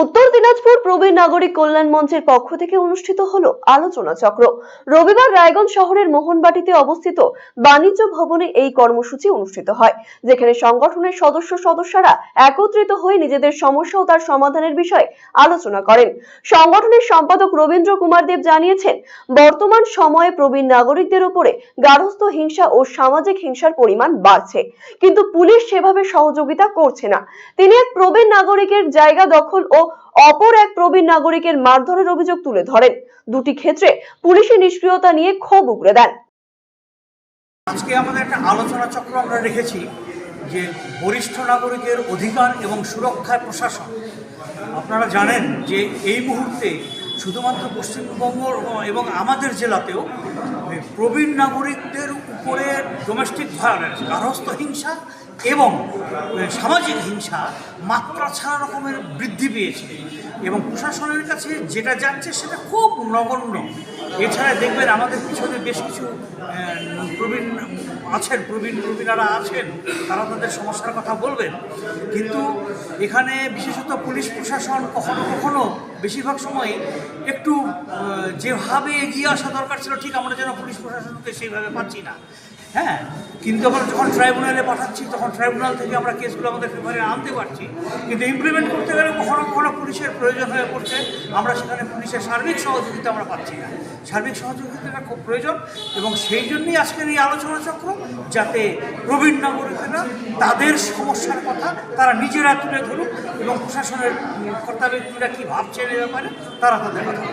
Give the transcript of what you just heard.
উত্তর দিনাজপুর প্রবীণ নাগরিক কল্যাণ মঞ্চের পক্ষ থেকে অনুষ্ঠিত হলো আলোচনা চক্র। রবিবার রায়গঞ্জ শহরের মোহনবাটিতে অবস্থিত বাণিজ্য ভবনে এই কর্মসূচি অনুষ্ঠিত হয়, যেখানে সংগঠনের সদস্য সদস্যরা একত্রিত হয়ে নিজেদের সমস্যা ও তার সমাধানের বিষয়ে আলোচনা করেন। সংগঠনের সম্পাদক রবীন্দ্র কুমার দেব জানিয়েছেন, বর্তমান সময়ে প্রবীণ নাগরিকদের উপরে গার্হস্থ হিংসা ও সামাজিক হিংসার পরিমাণ বাড়ছে, কিন্তু পুলিশ সেভাবে সহযোগিতা করছে না। তিনি এক প্রবীণ নাগরিকের জায়গা দখল ও অপর এক প্রবীণ নাগরিকের মারধরের অভিযোগ তুলে ধরেন। দুটি ক্ষেত্রে পুলিশের নিষ্ক্রিয়তা নিয়ে ক্ষোভ উগড়ে দেন। আজকে আমাদের একটা আলোচনা চক্র আমরা রেখেছি যে বরিষ্ঠ নাগরিকের অধিকার এবং সুরক্ষায় প্রশাসন। আপনারা জানেন যে এই মুহূর্তে শুধুমাত্র পশ্চিমবঙ্গ এবং আমাদের জেলাতেও প্রবীণ নাগরিকদের উপরে ডোমেস্টিক ভায়োলেন্স গার্হস্থ হিংসা এবং সামাজিক হিংসা মাত্রা ছাড়া রকমের বৃদ্ধি পেয়েছে। এবং প্রশাসনের কাছে যেটা যাচ্ছে সেটা খুব নগণ্য। এছাড়া দেখবেন আমাদের পিছনে বেশ কিছু প্রবীণ আছেন, প্রবীণ প্রবীণারা আছেন, তারা তাদের সমস্যার কথা বলবেন। কিন্তু এখানে বিশেষত পুলিশ প্রশাসন কখনো কখনো বেশিরভাগ সময় একটু যেভাবে এগিয়ে আসা দরকার ছিল, ঠিক আমরা যেন পুলিশ প্রশাসনকে সেইভাবে পাচ্ছি না। হ্যাঁ কিন্তু আমরা যখন ট্রাইব্যুনালে পাঠাচ্ছি, তখন ট্রাইব্যুনাল থেকে আমরা কেসগুলো আমাদের ফেভারে আনতে পারছি। কিন্তু ইমপ্লিমেন্ট করতে গেলে কখনো কখনো পুলিশের প্রয়োজন হয়ে পড়ছে। আমরা সেখানে পুলিশের সার্বিক সহযোগিতা আমরা পাচ্ছি না। সার্বিক সহযোগিতাটা খুব প্রয়োজন এবং সেই জন্যই আজকের এই আলোচনা চক্র যাতে প্রবীণ নাগরিকেরা তাদের সমস্যার কথা তারা নিজেরা তুলে ধরুক এবং প্রশাসনের কর্তা ব্যক্তিরা কী ভাবছেন এ ব্যাপারে তারা তাদের কথা।